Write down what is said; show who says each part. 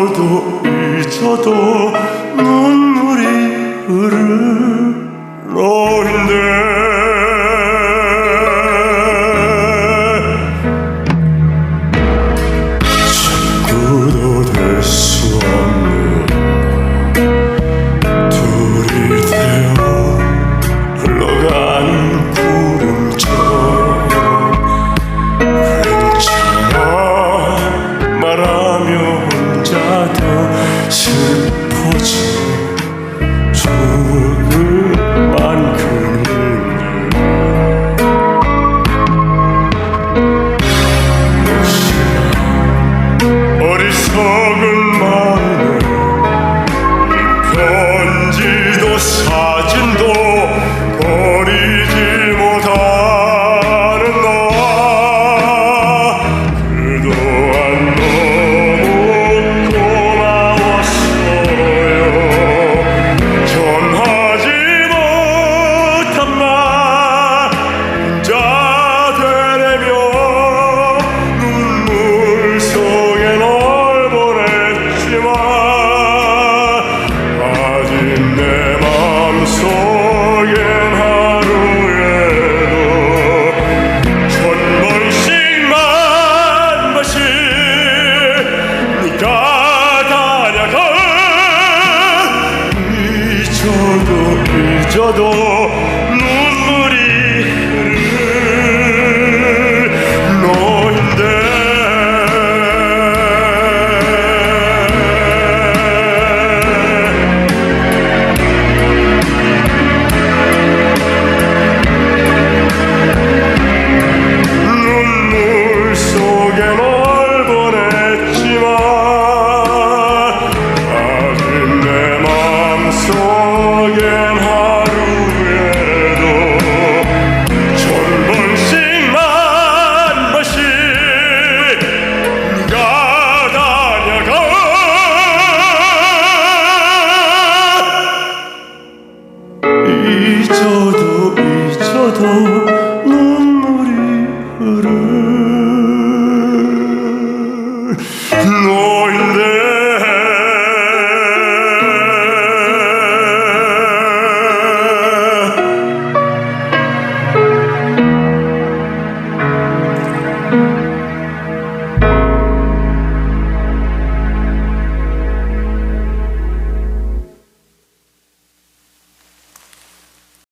Speaker 1: 울어도 잊어도 눈물이 흐르러 인데 morgen. Mal. 잊어도 Lord.